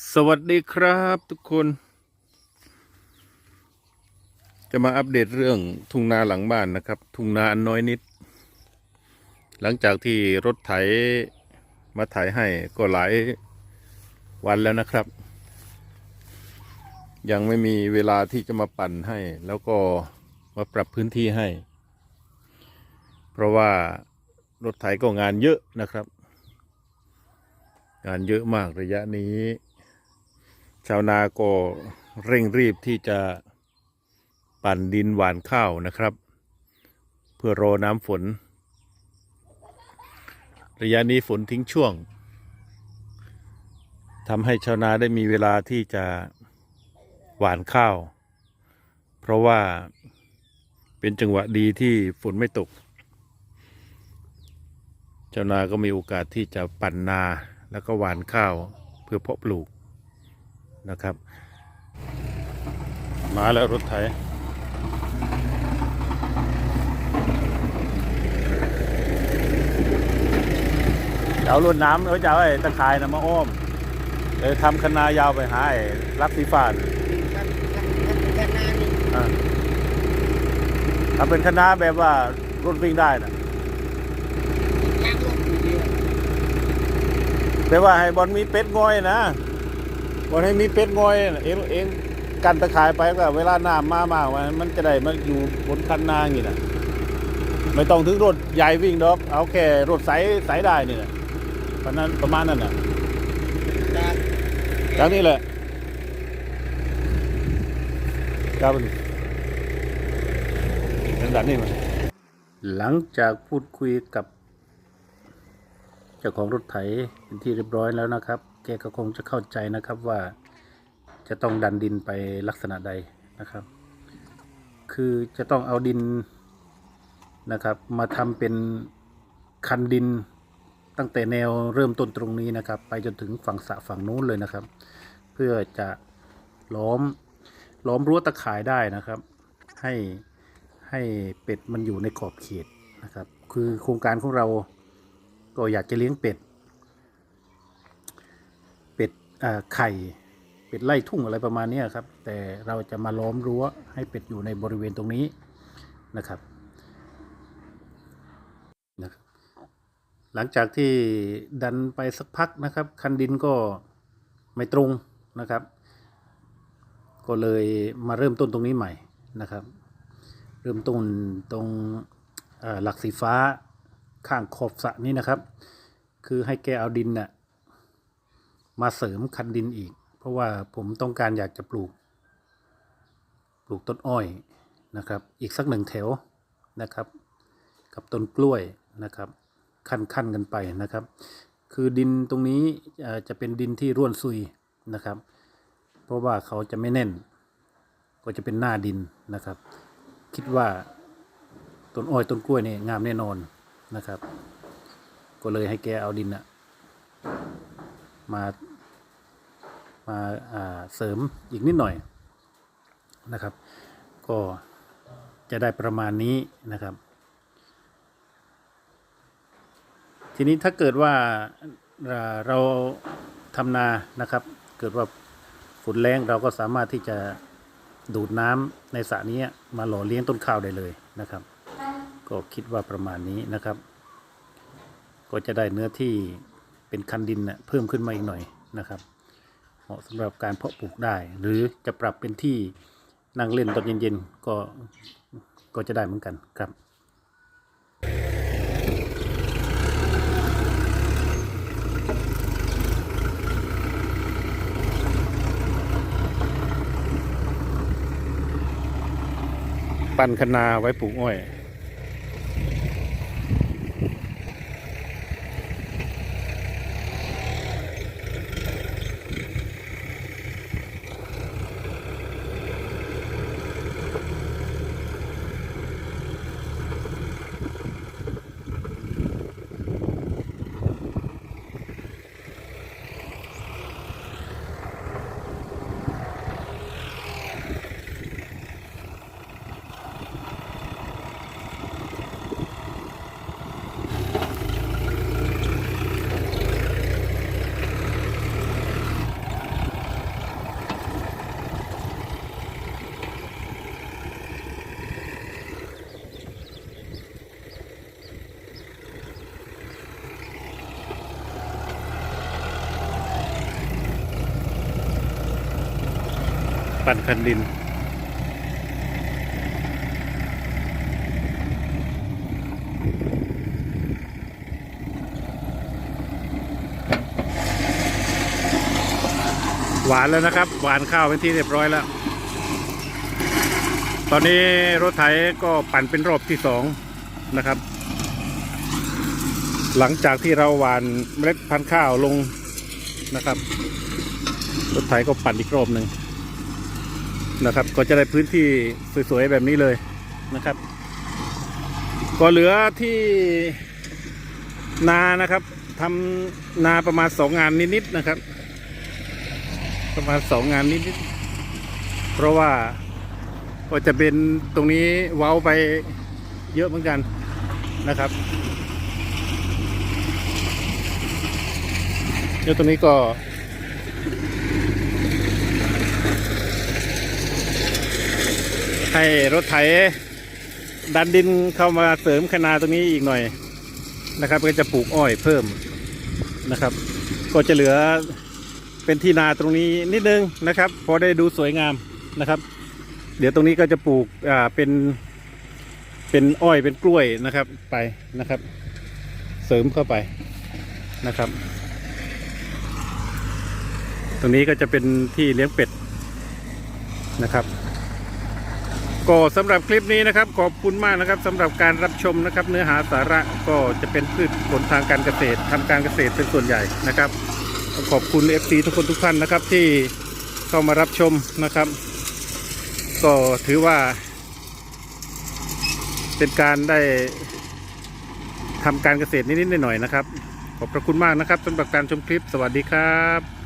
สวัสดีครับทุกคน จะมาอัปเดตเรื่องทุ่งนาหลังบ้านนะครับ ทุ่งนาอันน้อยนิด หลังจากที่รถไถมาไถให้ก็หลายวันแล้วนะครับ ยังไม่มีเวลาที่จะมาปั่นให้ แล้วก็มาปรับพื้นที่ให้ เพราะว่ารถไถก็งานเยอะนะครับงานเยอะมากระยะนี้ ชาวนาก็เร่งรีบที่จะปั่นดินหวานข้าวนะครับ เพื่อรอน้ำฝน ระยะนี้ฝนทิ้งช่วงทำให้ชาวนาได้มีเวลาที่จะหวานข้าว เพราะว่าเป็นจังหวะดีที่ฝนไม่ตก ชาวนาก็มีโอกาสที่จะปั่นนาแล้วก็หวานข้าวเพื่อเพาะปลูก นะครับ มาแล้วรถไถจะเอารวดน้ำเขาจะเอาไอ้ตะข่ายนะมาอ้อมเลยทำคณายาวไปหาไอ้รักสีฟ้านะกันนกันนานี่อ่าทำเป็นคณะแบบว่ารถวิ่งได้นะยางลวแต่ว่าให้บอลมีเป็ดง่อยนะ บอลให้มีเป็ดงอยเองเองกันตะข่ายไปก็เวลาน้ำมามาวมันจะได้มาอยู่บนคันนาอย่างนี้นะไม่ต้องถึงรถใหญ่วิ่งดอก เอาแค่รถใสใสได้นี่นะประมาณประมาณนั้นน่ะจากจากนี้แหละครับเป็นแบบนี้มาหลังจากพูดคุยกับ เจ้าของรถไถเป็นที่เรียบร้อยแล้วนะครับ แกก็คงจะเข้าใจนะครับว่าจะต้องดันดินไปลักษณะใดนะครับ คือจะต้องเอาดินนะครับ มาทำเป็นคันดินตั้งแต่แนวเริ่มต้นตรงนี้นะครับ ไปจนถึงฝั่งสะฝั่งนู้นเลยนะครับ เพื่อจะล้อมล้อมรั้วตะข่ายได้นะครับ ให้ให้เป็ดมันอยู่ในขอบเขตนะครับ คือโครงการของเราก็อยากจะเลี้ยงเป็ด ไข่เป็ดไล่ทุ่งอะไรประมาณนี้ครับ แต่เราจะมาล้อมรั้วให้เป็ดอยู่ในบริเวณตรงนี้นะครับนะครับหลังจากที่ดันไปสักพักนะครับ คันดินก็ไม่ตรงนะครับ ก็เลยมาเริ่มต้นตรงนี้ใหม่นะครับ เริ่มต้นตรงหลักสีฟ้าข้างขอบสระนี่นะครับ คือให้แกเอาดินน่ะ มาเสริมคันดินอีก เพราะว่าผมต้องการอยากจะปลูก ปลูกต้นอ้อยนะครับ อีกสักหนึ่งแถวนะครับ กับต้นกล้วยนะครับ ขั้นขั้นกันไปนะครับ คือดินตรงนี้จะเป็นดินที่ร่วนซุยนะครับ เพราะว่าเขาจะไม่แน่น ก็จะเป็นหน้าดินนะครับ คิดว่าต้นอ้อยต้นกล้วยเนี่ยงามแน่นอนนะครับ ก็เลยให้แกเอาดินอะมา มาาเสริมอีกนิดหน่อยนะครับ ก็จะได้ประมาณนี้นะครับ ทีนี้ถ้าเกิดว่าเราทำนานะครับ เกิดว่าฝนแรงเราก็สามารถที่จะดูดน้ำในสระนี้มาหล่อเลี้ยงต้นข้าวได้เลยนะครับ ก็คิดว่าประมาณนี้นะครับ ก็จะได้เนื้อที่เป็นคันดินเพิ่มขึ้นมาอีกหน่อยนะครับ มาะสำหรับการเพาะปลูกได้ หรือจะปรับเป็นที่นั่งเล่นตอนเย็นๆก็ก็จะได้เหมือนกันครับปั่นคนาไว้ปลูกอ้อย ปั่นคันดิน หวานแล้วนะครับ หวานข้าวเป็นที่เรียบร้อยแล้ว ตอนนี้รถไถก็ปั่นเป็นรอบที่สองนะครับ หลังจากที่เราหวานเมล็ดพันธุ์ข้าวลงนะครับรถไถก็ปั่นอีกรอบหนึ่ง นะครับ ก็จะได้พื้นที่สวยๆแบบนี้เลยนะครับ ก็เหลือที่นานะครับทำนาประมาณสองงานนิดๆนะครับ ประมาณสองงานนิดๆเพราะว่าก็จะเป็นตรงนี้เว้าไปเยอะเหมือนกันนะครับเดี๋ยวตรงนี้ก็ ให้รถไถดันดินเข้ามาเสริมคนาตรงนี้อีกหน่อยนะครับ ก็จะปลูกอ้อยเพิ่มนะครับ ก็จะเหลือเป็นที่นาตรงนี้นิดนึงนะครับพอได้ดูสวยงามนะครับ เดี๋ยวตรงนี้ก็จะปลูกอ่าเป็นเป็นอ้อยเป็นกล้วยนะครับไปนะครับ เสริมเข้าไปนะครับ ตรงนี้ก็จะเป็นที่เลี้ยงเป็ดนะครับ ก็สำหรับคลิปนี้นะครับ ขอบคุณมากนะครับสำหรับการรับชมนะครับ เนื้อหาสาระก็จะเป็นพืชผลทางการเกษตรทำการเกษตรเป็นส่วนใหญ่นะครับ ขอบคุณ FC ทุกคนทุกท่านนะครับที่เข้ามารับชมนะครับ ก็ถือว่า เป็นการได้ทำการเกษตรนิดๆหน่อยๆนะครับ ขอบพระคุณมากนะครับสำหรับการชมคลิปสวัสดีครับ